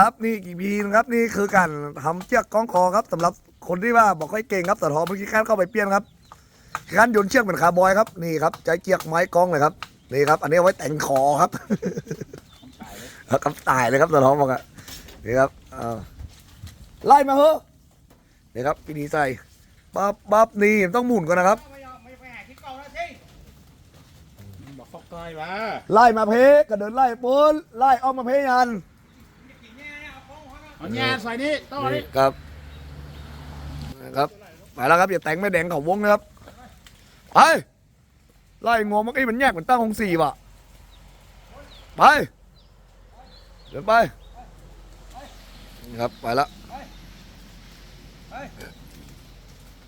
ครับนี่กี่พีนะครับนี่คือการทำเชือกคล้องคอครับสำหรับคนที่ว่าบอกค่อยเก่งครับแต่ทอเมื่อกี้ขั้นเข้าไปเปลี่ยนครับขั้นโยนเชือกเป็นคาร์บอยครับนี่ครับใจเชือกไม้กล้องเลยครับนี่ครับ อันนี้เอาไว้แต่งคอครับเอากำตายเลยครับแต่ทอบอกอะนี่ครับเอาไล่มาเถอะนี่ครับพี่ดีใส่ปั๊บปั๊บนี่ต้องหมุนก่อนนะครับไม่เอาไม่ไปหาที่เก่าแล้วสิบอกฟอกก้อยมาไล่มาเพกระเดินไล่ปุ้นไล่ออกมาเพยัน เอาแง่ใส่นี่ต่อนี่นี่ครับนะครับไปแล้วครับอย่าแต่งไม่แดงเขาวงนะครับไปไล่งวเมื่อกี้มันแยกเหมือนตั้งหงสี่ว่ะไปเดินไปนี่ครับไปแล้ว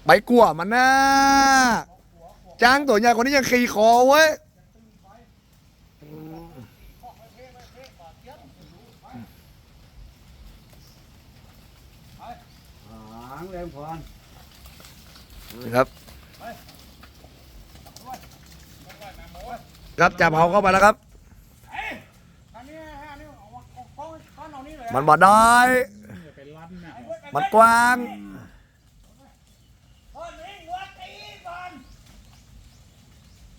ไปกลัวมันนะจ้างตัวใหญ่คนนี้ยังขี่คอเว้ย หางแรงพรนี่ครับ ครับจับเขาเข้าไปแล้วครับอันนี้ฮะนี่เอาเอาก้อนก้อนเอานี่เลยมันบ่ได้เป็นลั่นน่ะมันกว้างก้อนนี้หัวตีก่อน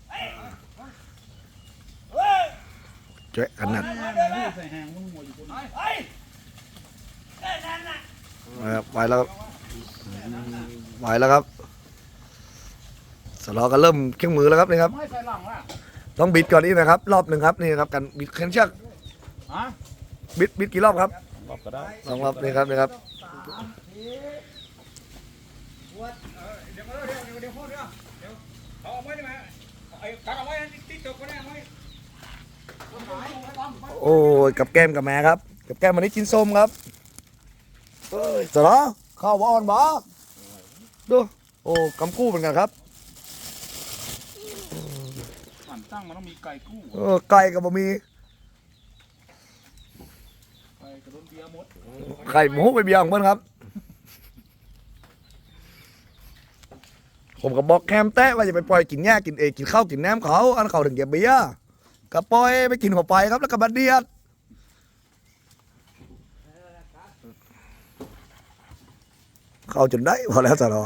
เฮ้ยเฮ้ยเจ๊ขนาดใส่หางมันหัวอยู่คนเฮ้ยแค่นั้นน่ะนะครับไปแล้ว ครับไปแล้วครับสลอก็เริ่มเครื่องมือแล้วครับนี่ครับ ไม่ใส่หลังล่ะต้องบิดก่อนนี่นะครับ รอบหนึ่งครับนี่ครับกันบิดเข็นเชือกฮะบิดบิดกี่รอบครับบอกก็ได้สองรอบนี่ครับนี่ครับเดี๋ยวเดี๋ยวเดี๋ยวเดี๋ยวพ่อเดี๋ยวเดี๋ยวเอาเอาไว้ได้ไหมไอ้กัดเอาไว้ติ๊กจบก็ได้ไหมโอ้ยกับแก้มกับแม่ครับ กับแก้มวันนี้กินส้มครับเอ้ยสลอข้าวบ่อ่อนบ่ ดู โอ้กำกู้เหมือนกันครับมันตั้งมันต้องมีไก่กู้เออไก่กับบะหมี่ไก่กระโดนเบียร์หมดไข่หมูไปเบียร์ของเพื่อนครับ ผมก็บอกแคมแตะว่าจะไปปล่อยกินแง่กินเองกินข้าวกินแหนมเขาอันเขาถึงเก็บเบียร์ก็ปล่อยไปกินเข้าไปครับแล้วก็บัดเดียด เข้าจนได้พอแล้วสรอ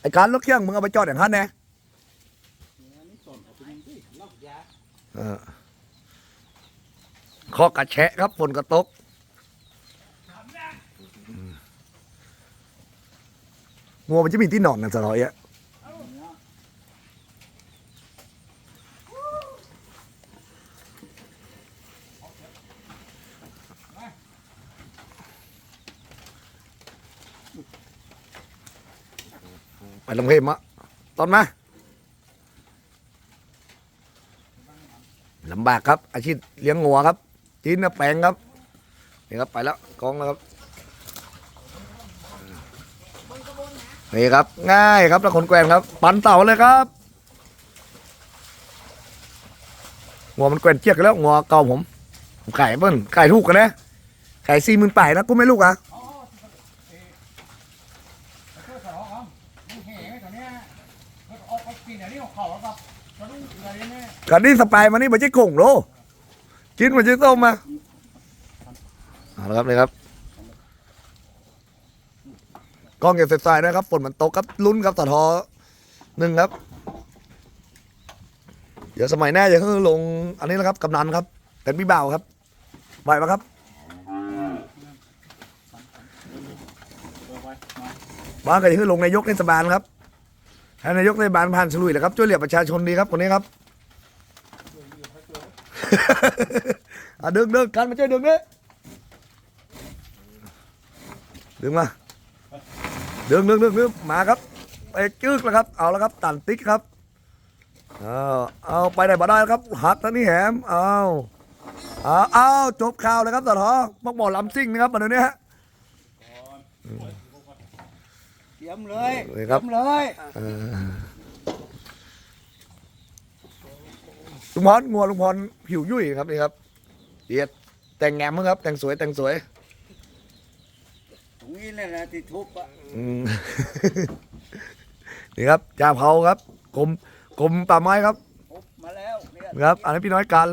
ไอการรถเครื่องมึงเอาไปจอดอย่างนั้นแน่ข้อกระแชะครับฝนกระตกงัวมันจะมีที่นอนกันสรอยอะ ไปลงเพมะต้นมาลำบากครับ อาชีพเลี้ยงงัวครับจีนนะแปลงครับนี่ครับไปแล้วกองแล้วครับนี่ครับ ง่ายครับแล้วขนแกวนครับ ปันเต่าเลยครับงัวมันแกวนเจียกแล้วงัวเก่าผมผมขายเปิ้ลขายถูกกันนะขายสี่หมื่นแปดนะกูไม่ลูกอะ ช่วยสารครับมึงแห่ไว้ตอนนี้แล้วออกไปกินอันนี้ของเขาแล้วครับแล้วลูกอะไรเนี่ย กันนี่สปายมานี่มันจะกงโลกินมันจะต้มมาเอาละครับเลยครับกล้องอย่าเสียสายนะครับฝนมันตกครับลุ้นครับต่อทอหนึ่งครับ เดี๋ยวสมัยหน้าจะคือลง อันนี้นะครับกำนันครับ เป็นพี่บ่าวครับไหวปะครับเอาไว้มาบ้านก็จะคือลงนายกเทศบาลครับให้นายกเทศบาลผ่านฉลุยแหละครับช่วยเหลือประชาชนดีครับคนนี้ครับ อะดึงดึงกันมาช่วยดึงดิดึงมาดึงดึงดึงดึงมาครับไปจึกแล้วครับ เอาแล้วครับตันติ๊กครับเอาเอาไปไหนบ่ได้ครับ หักทั้งนี้แหมเอาเอาเอาจบข่าวเลยครับต่อทอมักบอกลำซิ่งนะครับมาเดี๋ยวนี้ฮะเตรียมเลยเลยครับเลย เออ ลุงพรงัวลุงพรผิวยุ่ยครับนี่ครับเดียดแต่งแงมมั้งครับ แต่งสวยแต่งสวยตรงนี้แหละนะที่ทุบอะอืม นี่ครับจ่าเผาครับกรมกรมป่าไม้ครับทุบมาแล้วเนี่ยครับ อันนี้พี่น้อยกัน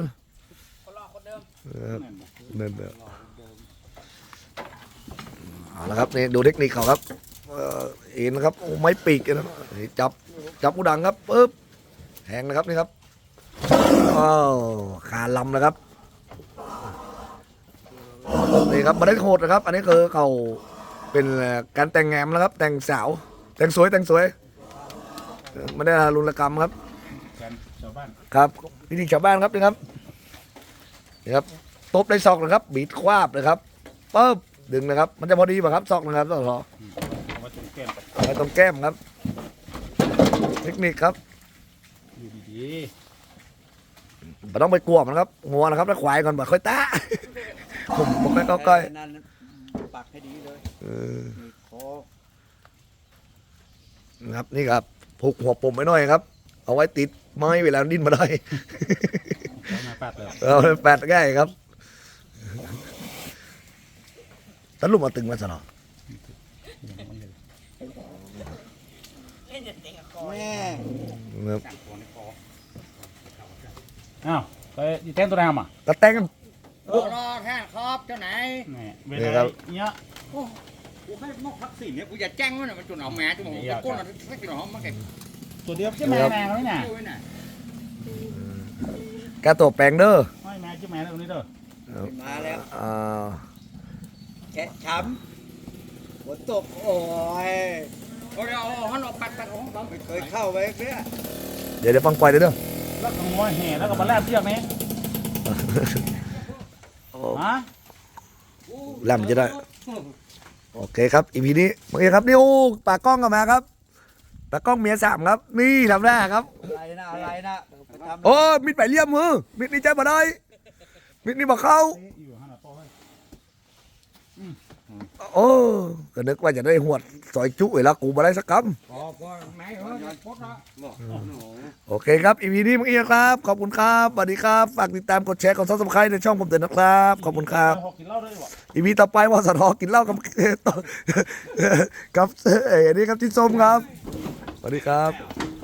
คนรอคนเดิมนะครับนั่นแหละเอาละครับนี่ดูเทคนิคเขาครับเอ่อเอ็นนะครับโอ้ไม้ปีกนะนี่จับจับกูดังครับปึ๊บแทงนะครับนี่ครับ อ้าวขาลำนะครับนี่ครับมาได้โหดนะครับ อันนี้คือเขาเป็นการแต่งงานนะครับ แต่งสาว แต่งสวยแต่งสวยไม่ได้ทารุณกรรมครับกับ้านครับวิธีชาวบ้านครับนี่ครับนี่ครับตบในซอกนะครับ บีดควาบนะครับปึ๊บดึงนะครับ มันจะพอดีป่ะครับซอกนะครับต่อเอาตรงแก้มไว้ตรงแก้มครับ เทคนิคครับดูดี ไม่ต้องไปกลัวมันครับงัวนะครับแล้วควายก่อนบ่ค่อยตาผมผมไม่เข้าใกล้นั่นปักให้ดีเลยเออมีคอนะครับนี่ครับผูกหัวปมไว้หน่อยครับ เอาไว้ติดไม้เวลาดิ้นมาได้ๆเอามาปัดเลยเอาไปแปดง่ายครับตะลุมมาตึงมาซะเนาะแม่ครับ อ้าวไปยีแทงตัวแรมอะกระแต่งรอรอแท่ครอบเจ้าไหนนี่เวนี่ลาครับเนี้ยกูให้มอกทักษิณเนี่ยกูอย่าแจ้งมันนะมันจุดเอาแม่จุดเอาจะก้นมันถ้าจุดเอามันแก่ตัวเดียวใช่ไหมแม่เขาไม่น่ะด้วยน่ะแกตัวแปลงเด้อไม่แม่ใช่ไหมตรงนี้เด้อมาแล้วอ่าแฉะช้ำฝนตกโอ้ยโอ้ยเอาหันออกปัดปัดของเราไม่เคยเข้าไปเนี่ยเดี๋ยวเดี๋ยวฟังปล่อยเด้อเด้อ แล้วก็งัวแห่แล้วก็มาแลบเชือกนี้ฮะแลมจะได้ โอเคครับอีพีนี้โอเคครับนี่โอ้ปากกล้องกลับมาครับปากกล้องเมียสามครับ นี่ทำหน้าครับ อะไรนะอะไรนะไปทำโอ้มิดไปเลี่ยมมือมิดนี่ใจมาได้มิดนี่บอกเข้าอยู่หันอะโตให้ โอ้ก็นึกว่าจะได้หวดซอยจุ้ยแล้วกูมาได้สักคพอพอแม่เฮ้ยพดละำโอเคครับอีพีนี้เมื่อกี้ครับ ขอบคุณครับสวัสดีครับ ฝากติดตามกดแชร์กดซับสไครต์ในช่องผมเตือนนะครับ ขอบคุณครับหกกินเหล้าด้วยวะอีพีต่อไปว่าสทกินเหล้ากับกับเอ่ออันนี้ครับที่ส้มครับสวัสดีครับ